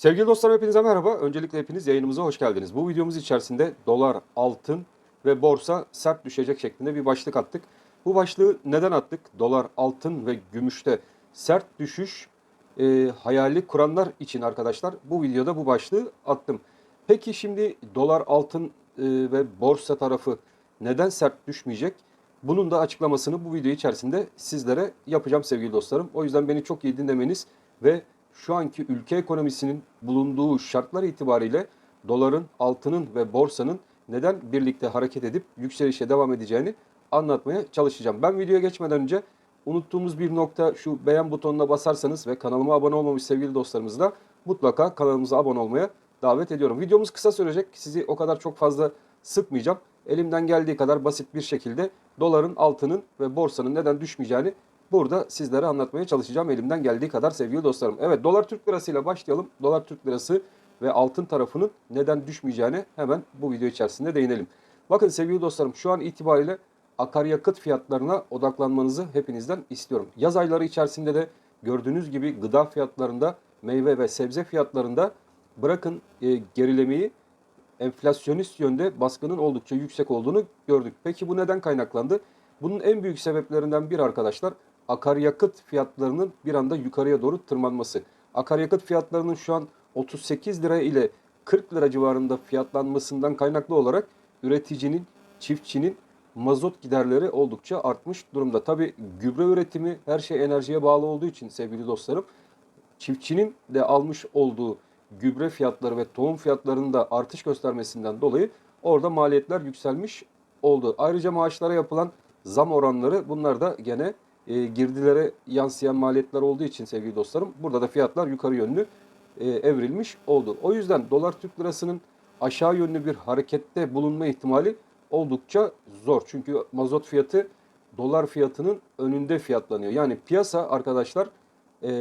Sevgili dostlar hepinize merhaba. Öncelikle hepiniz yayınımıza hoş geldiniz. Bu videomuz içerisinde dolar, altın ve borsa sert düşecek şeklinde bir başlık attık. Bu başlığı neden attık? Dolar, altın ve gümüşte sert düşüş e, hayali kuranlar için arkadaşlar bu videoda bu başlığı attım. Peki şimdi dolar, altın e, ve borsa tarafı neden sert düşmeyecek? Bunun da açıklamasını bu video içerisinde sizlere yapacağım sevgili dostlarım. O yüzden beni çok iyi dinlemeniz ve şu anki ülke ekonomisinin bulunduğu şartlar itibariyle doların, altının ve borsanın neden birlikte hareket edip yükselişe devam edeceğini anlatmaya çalışacağım. Ben videoya geçmeden önce unuttuğumuz bir nokta şu beğen butonuna basarsanız ve kanalıma abone olmamış sevgili dostlarımız da mutlaka kanalımıza abone olmaya davet ediyorum. Videomuz kısa sürecek. Sizi o kadar çok fazla sıkmayacağım. Elimden geldiği kadar basit bir şekilde doların, altının ve borsanın neden düşmeyeceğini burada sizlere anlatmaya çalışacağım elimden geldiği kadar sevgili dostlarım. Evet dolar Türk lirası ile başlayalım. Dolar Türk lirası ve altın tarafının neden düşmeyeceğine hemen bu video içerisinde değinelim. Bakın sevgili dostlarım şu an itibariyle akaryakıt fiyatlarına odaklanmanızı hepinizden istiyorum. Yaz ayları içerisinde de gördüğünüz gibi gıda fiyatlarında, meyve ve sebze fiyatlarında bırakın e, gerilemeyi enflasyonist yönde baskının oldukça yüksek olduğunu gördük. Peki bu neden kaynaklandı? Bunun en büyük sebeplerinden biri arkadaşlar akaryakıt fiyatlarının bir anda yukarıya doğru tırmanması. Akaryakıt fiyatlarının şu an 38 lira ile 40 lira civarında fiyatlanmasından kaynaklı olarak üreticinin, çiftçinin mazot giderleri oldukça artmış durumda. Tabi gübre üretimi her şey enerjiye bağlı olduğu için sevgili dostlarım çiftçinin de almış olduğu gübre fiyatları ve tohum fiyatlarında artış göstermesinden dolayı orada maliyetler yükselmiş oldu. Ayrıca maaşlara yapılan zam oranları bunlar da gene e, girdilere yansıyan maliyetler olduğu için sevgili dostlarım burada da fiyatlar yukarı yönlü e, evrilmiş oldu. O yüzden dolar Türk lirasının aşağı yönlü bir harekette bulunma ihtimali oldukça zor. Çünkü mazot fiyatı dolar fiyatının önünde fiyatlanıyor. Yani piyasa arkadaşlar e,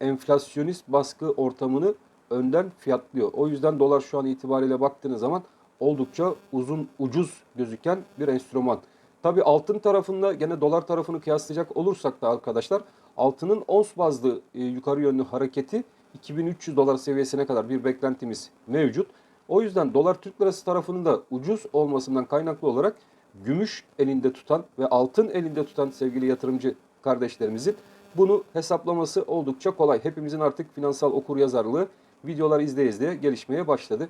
enflasyonist baskı ortamını önden fiyatlıyor. O yüzden dolar şu an itibariyle baktığınız zaman oldukça uzun ucuz gözüken bir enstrüman. Tabi altın tarafında gene dolar tarafını kıyaslayacak olursak da arkadaşlar altının ons bazlı e, yukarı yönlü hareketi 2300 dolar seviyesine kadar bir beklentimiz mevcut. O yüzden dolar Türk lirası tarafının da ucuz olmasından kaynaklı olarak gümüş elinde tutan ve altın elinde tutan sevgili yatırımcı kardeşlerimizin bunu hesaplaması oldukça kolay. Hepimizin artık finansal okur yazarlığı videolar izleye izleye gelişmeye başladı.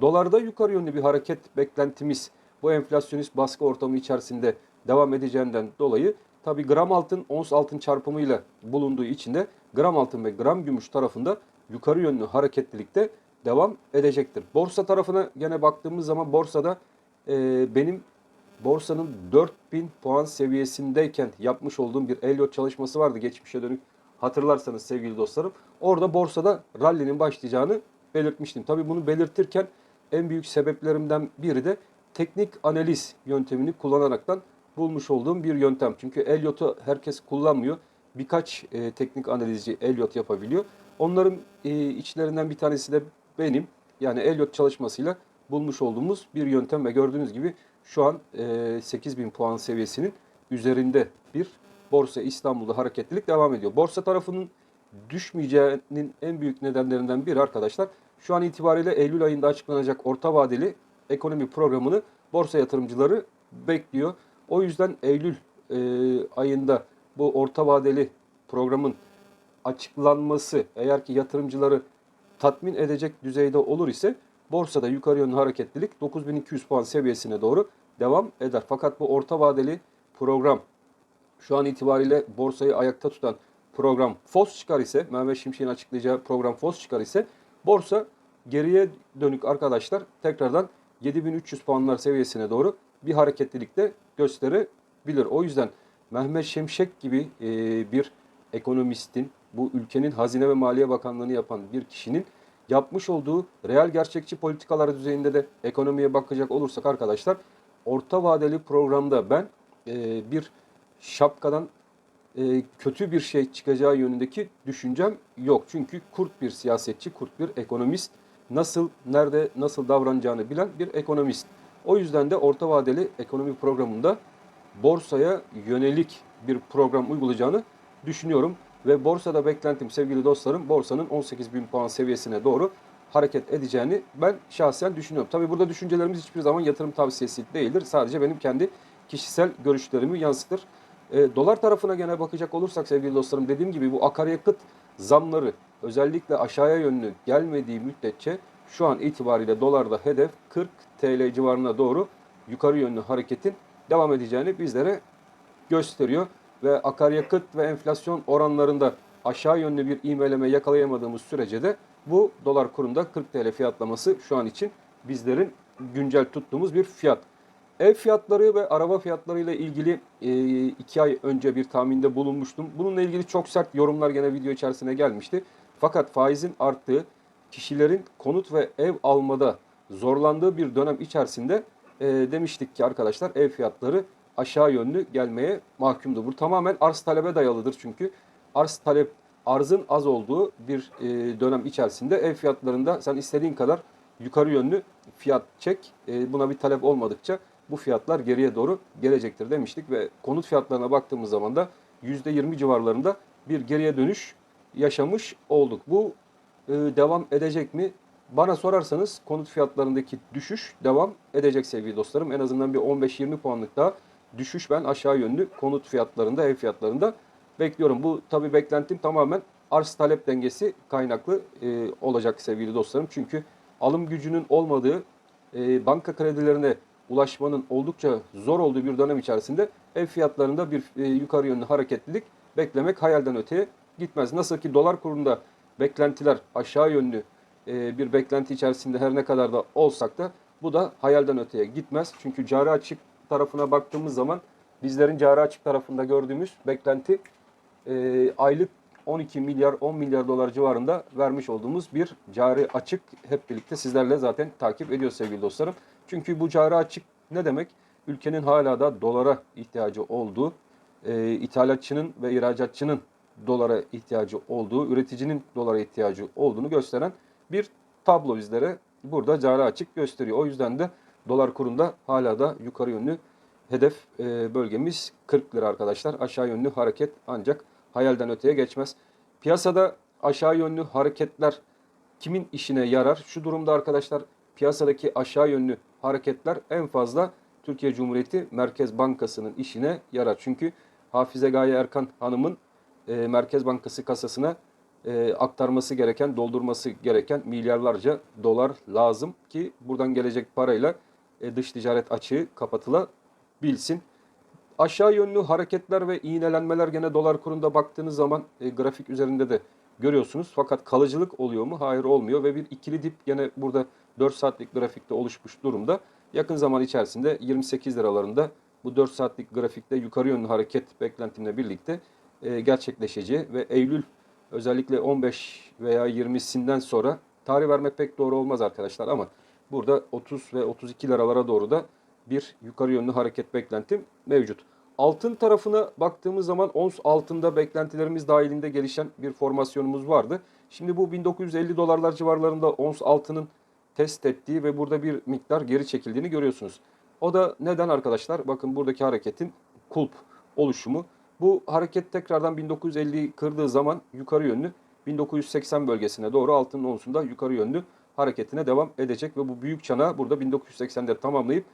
Dolarda yukarı yönlü bir hareket beklentimiz bu enflasyonist baskı ortamı içerisinde devam edeceğinden dolayı tabi gram altın ons altın çarpımıyla bulunduğu için de gram altın ve gram gümüş tarafında yukarı yönlü hareketlilikte devam edecektir. Borsa tarafına gene baktığımız zaman borsada e, benim borsanın 4000 puan seviyesindeyken yapmış olduğum bir Elliot çalışması vardı geçmişe dönük hatırlarsanız sevgili dostlarım. Orada borsada rally'nin başlayacağını belirtmiştim. Tabii bunu belirtirken en büyük sebeplerimden biri de teknik analiz yöntemini kullanaraktan bulmuş olduğum bir yöntem. Çünkü Elliot'u herkes kullanmıyor. Birkaç e, teknik analizci Elliot yapabiliyor. Onların e, içlerinden bir tanesi de benim. Yani Elliot çalışmasıyla bulmuş olduğumuz bir yöntem ve gördüğünüz gibi şu an e, 8000 puan seviyesinin üzerinde bir Borsa İstanbul'da hareketlilik devam ediyor. Borsa tarafının düşmeyeceğinin en büyük nedenlerinden biri arkadaşlar şu an itibariyle Eylül ayında açıklanacak orta vadeli ekonomi programını borsa yatırımcıları bekliyor. O yüzden Eylül e, ayında bu orta vadeli programın açıklanması eğer ki yatırımcıları tatmin edecek düzeyde olur ise borsada yukarı yönlü hareketlilik 9200 puan seviyesine doğru devam eder. Fakat bu orta vadeli program şu an itibariyle borsayı ayakta tutan program FOS çıkar ise, Mehmet Şimşek'in açıklayacağı program FOS çıkar ise borsa geriye dönük arkadaşlar tekrardan 7300 puanlar seviyesine doğru bir hareketlilikte gösterebilir. O yüzden Mehmet Şimşek gibi e, bir ekonomistin, bu ülkenin Hazine ve Maliye Bakanlığı'nı yapan bir kişinin yapmış olduğu reel gerçekçi politikalar düzeyinde de ekonomiye bakacak olursak arkadaşlar orta vadeli programda ben e, bir şapkadan e, kötü bir şey çıkacağı yönündeki düşüncem yok. Çünkü kurt bir siyasetçi, kurt bir ekonomist, nasıl, nerede, nasıl davranacağını bilen bir ekonomist. O yüzden de orta vadeli ekonomi programında borsaya yönelik bir program uygulayacağını düşünüyorum. Ve borsada beklentim sevgili dostlarım borsanın 18 bin puan seviyesine doğru hareket edeceğini ben şahsen düşünüyorum. Tabi burada düşüncelerimiz hiçbir zaman yatırım tavsiyesi değildir. Sadece benim kendi kişisel görüşlerimi yansıtır. E, dolar tarafına gene bakacak olursak sevgili dostlarım dediğim gibi bu akaryakıt zamları özellikle aşağıya yönlü gelmediği müddetçe şu an itibariyle dolarda hedef 40 TL civarına doğru yukarı yönlü hareketin devam edeceğini bizlere gösteriyor ve akaryakıt ve enflasyon oranlarında aşağı yönlü bir ivmeleme yakalayamadığımız sürece de bu dolar kurunda 40 TL fiyatlaması şu an için bizlerin güncel tuttuğumuz bir fiyat. Ev fiyatları ve araba fiyatlarıyla ilgili e, iki ay önce bir tahminde bulunmuştum. Bununla ilgili çok sert yorumlar gene video içerisine gelmişti. Fakat faizin arttığı, kişilerin konut ve ev almada zorlandığı bir dönem içerisinde e, demiştik ki arkadaşlar ev fiyatları aşağı yönlü gelmeye mahkumdur. Bu tamamen arz talebe dayalıdır çünkü arz talep arzın az olduğu bir e, dönem içerisinde ev fiyatlarında sen istediğin kadar yukarı yönlü fiyat çek. E, buna bir talep olmadıkça bu fiyatlar geriye doğru gelecektir demiştik ve konut fiyatlarına baktığımız zaman da %20 civarlarında bir geriye dönüş yaşamış olduk. Bu e, devam edecek mi? Bana sorarsanız konut fiyatlarındaki düşüş devam edecek sevgili dostlarım. En azından bir 15-20 puanlık daha düşüş ben aşağı yönlü konut fiyatlarında, ev fiyatlarında bekliyorum. Bu tabi beklentim tamamen arz talep dengesi kaynaklı e, olacak sevgili dostlarım. Çünkü alım gücünün olmadığı e, banka kredilerine ulaşmanın oldukça zor olduğu bir dönem içerisinde ev fiyatlarında bir e, yukarı yönlü hareketlilik beklemek hayalden öteye gitmez. Nasıl ki dolar kurunda beklentiler aşağı yönlü e, bir beklenti içerisinde her ne kadar da olsak da bu da hayalden öteye gitmez. Çünkü cari açık tarafına baktığımız zaman bizlerin cari açık tarafında gördüğümüz beklenti e, aylık 12 milyar 10 milyar dolar civarında vermiş olduğumuz bir cari açık hep birlikte sizlerle zaten takip ediyor sevgili dostlarım. Çünkü bu cari açık ne demek? Ülkenin hala da dolara ihtiyacı olduğu, e, ithalatçının ve ihracatçının dolara ihtiyacı olduğu, üreticinin dolara ihtiyacı olduğunu gösteren bir tablo bizlere burada cari açık gösteriyor. O yüzden de dolar kurunda hala da yukarı yönlü hedef e, bölgemiz 40 lira arkadaşlar. Aşağı yönlü hareket ancak hayalden öteye geçmez. Piyasada aşağı yönlü hareketler kimin işine yarar? Şu durumda arkadaşlar piyasadaki aşağı yönlü hareketler en fazla Türkiye Cumhuriyeti Merkez Bankası'nın işine yarar. Çünkü Hafize Gaye Erkan Hanım'ın e, Merkez Bankası kasasına e, aktarması gereken, doldurması gereken milyarlarca dolar lazım ki buradan gelecek parayla e, dış ticaret açığı kapatılabilsin. Aşağı yönlü hareketler ve iğnelenmeler gene dolar kurunda baktığınız zaman e, grafik üzerinde de görüyorsunuz. Fakat kalıcılık oluyor mu? Hayır olmuyor ve bir ikili dip gene burada 4 saatlik grafikte oluşmuş durumda. Yakın zaman içerisinde 28 liralarında bu 4 saatlik grafikte yukarı yönlü hareket beklentimle birlikte e, gerçekleşeceği ve Eylül özellikle 15 veya 20'sinden sonra tarih vermek pek doğru olmaz arkadaşlar ama burada 30 ve 32 liralara doğru da bir yukarı yönlü hareket beklentim mevcut. Altın tarafına baktığımız zaman ons altında beklentilerimiz dahilinde gelişen bir formasyonumuz vardı. Şimdi bu 1950 dolarlar civarlarında ons altının test ettiği ve burada bir miktar geri çekildiğini görüyorsunuz. O da neden arkadaşlar? Bakın buradaki hareketin kulp oluşumu. Bu hareket tekrardan 1950'yi kırdığı zaman yukarı yönlü 1980 bölgesine doğru altının onsunda yukarı yönlü hareketine devam edecek ve bu büyük çanağı burada 1980'de tamamlayıp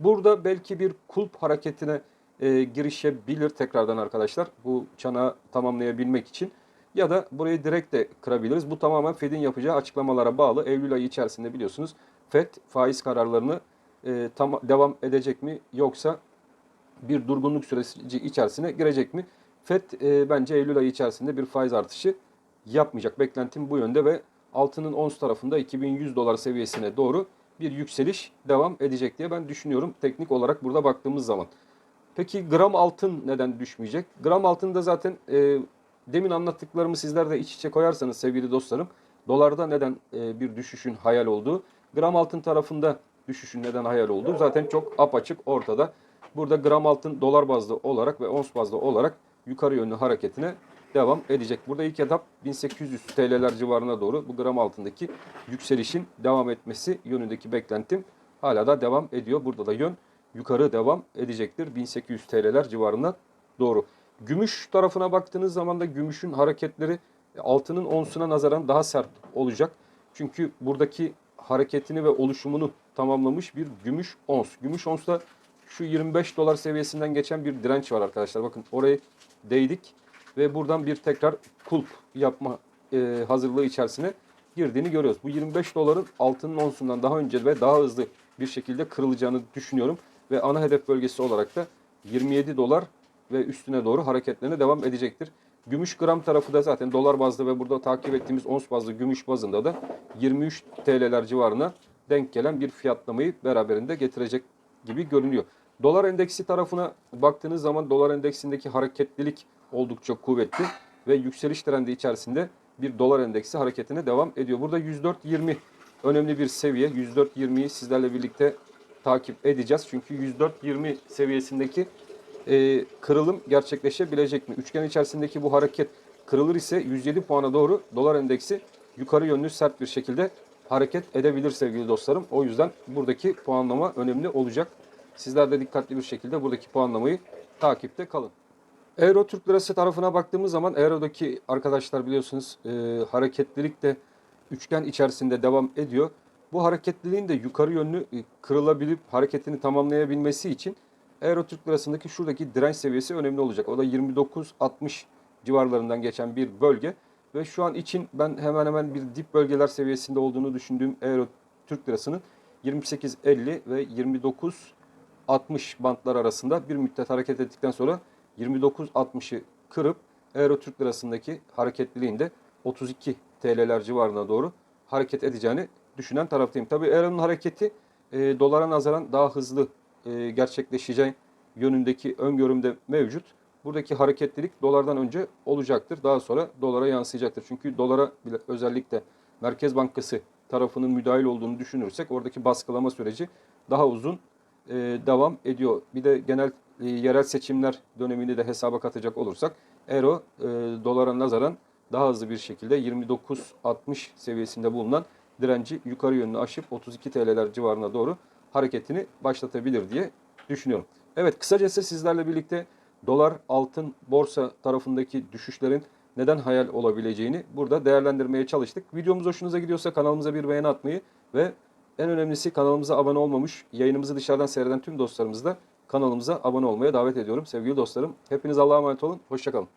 burada belki bir kulp hareketine e, girişebilir tekrardan arkadaşlar bu çanağı tamamlayabilmek için ya da burayı direkt de kırabiliriz. Bu tamamen Fed'in yapacağı açıklamalara bağlı. Eylül ayı içerisinde biliyorsunuz Fed faiz kararlarını e, tam devam edecek mi yoksa bir durgunluk süreci içerisine girecek mi? FED e, bence Eylül ayı içerisinde bir faiz artışı yapmayacak. Beklentim bu yönde ve altının ons tarafında 2100 dolar seviyesine doğru bir yükseliş devam edecek diye ben düşünüyorum teknik olarak burada baktığımız zaman. Peki gram altın neden düşmeyecek? Gram altında zaten e, demin anlattıklarımı sizler de iç içe koyarsanız sevgili dostlarım dolarda neden e, bir düşüşün hayal olduğu, gram altın tarafında düşüşün neden hayal olduğu zaten çok apaçık ortada. Burada gram altın dolar bazlı olarak ve ons bazlı olarak yukarı yönlü hareketine devam edecek. Burada ilk etap 1800 TL'ler civarına doğru bu gram altındaki yükselişin devam etmesi yönündeki beklentim hala da devam ediyor. Burada da yön yukarı devam edecektir. 1800 TL'ler civarına doğru. Gümüş tarafına baktığınız zaman da gümüşün hareketleri altının onsuna nazaran daha sert olacak. Çünkü buradaki hareketini ve oluşumunu tamamlamış bir gümüş ons. Gümüş onsta şu 25 dolar seviyesinden geçen bir direnç var arkadaşlar. Bakın oraya değdik ve buradan bir tekrar kulp yapma e, hazırlığı içerisine girdiğini görüyoruz. Bu 25 doların altının onsundan daha önce ve daha hızlı bir şekilde kırılacağını düşünüyorum. Ve ana hedef bölgesi olarak da 27 dolar ve üstüne doğru hareketlerine devam edecektir. Gümüş gram tarafı da zaten dolar bazlı ve burada takip ettiğimiz ons bazlı gümüş bazında da 23 TL'ler civarına denk gelen bir fiyatlamayı beraberinde getirecek gibi görünüyor. Dolar endeksi tarafına baktığınız zaman dolar endeksindeki hareketlilik oldukça kuvvetli ve yükseliş trendi içerisinde bir dolar endeksi hareketine devam ediyor. Burada 104.20 önemli bir seviye. 104.20'yi sizlerle birlikte takip edeceğiz. Çünkü 104.20 seviyesindeki e, kırılım gerçekleşebilecek mi? Üçgen içerisindeki bu hareket kırılır ise 107 puana doğru dolar endeksi yukarı yönlü sert bir şekilde hareket edebilir sevgili dostlarım. O yüzden buradaki puanlama önemli olacak. Sizler de dikkatli bir şekilde buradaki puanlamayı takipte kalın. Euro Türk Lirası tarafına baktığımız zaman Euro'daki arkadaşlar biliyorsunuz e, hareketlilik de üçgen içerisinde devam ediyor. Bu hareketliliğin de yukarı yönlü e, kırılabilip hareketini tamamlayabilmesi için Euro Türk Lirası'ndaki şuradaki direnç seviyesi önemli olacak. O da 29.60 civarlarından geçen bir bölge. Ve şu an için ben hemen hemen bir dip bölgeler seviyesinde olduğunu düşündüğüm Euro Türk Lirası'nın 28.50 ve 29.60 bantlar arasında bir müddet hareket ettikten sonra 29.60'ı kırıp Euro Türk Lirası'ndaki hareketliliğin de 32 TL'ler civarına doğru hareket edeceğini düşünen taraftayım. Tabii Euro'nun hareketi e, dolara nazaran daha hızlı e, gerçekleşeceği yönündeki öngörümde mevcut. Buradaki hareketlilik dolardan önce olacaktır. Daha sonra dolara yansıyacaktır. Çünkü dolara bile özellikle Merkez Bankası tarafının müdahil olduğunu düşünürsek oradaki baskılama süreci daha uzun e, devam ediyor. Bir de genel e, yerel seçimler dönemini de hesaba katacak olursak euro e, dolara nazaran daha hızlı bir şekilde 29.60 seviyesinde bulunan direnci yukarı yönlü aşıp 32 TL'ler civarına doğru hareketini başlatabilir diye düşünüyorum. Evet kısacası sizlerle birlikte dolar, altın, borsa tarafındaki düşüşlerin neden hayal olabileceğini burada değerlendirmeye çalıştık. Videomuz hoşunuza gidiyorsa kanalımıza bir beğeni atmayı ve en önemlisi kanalımıza abone olmamış, yayınımızı dışarıdan seyreden tüm dostlarımızı da kanalımıza abone olmaya davet ediyorum sevgili dostlarım. Hepiniz Allah'a emanet olun. Hoşçakalın.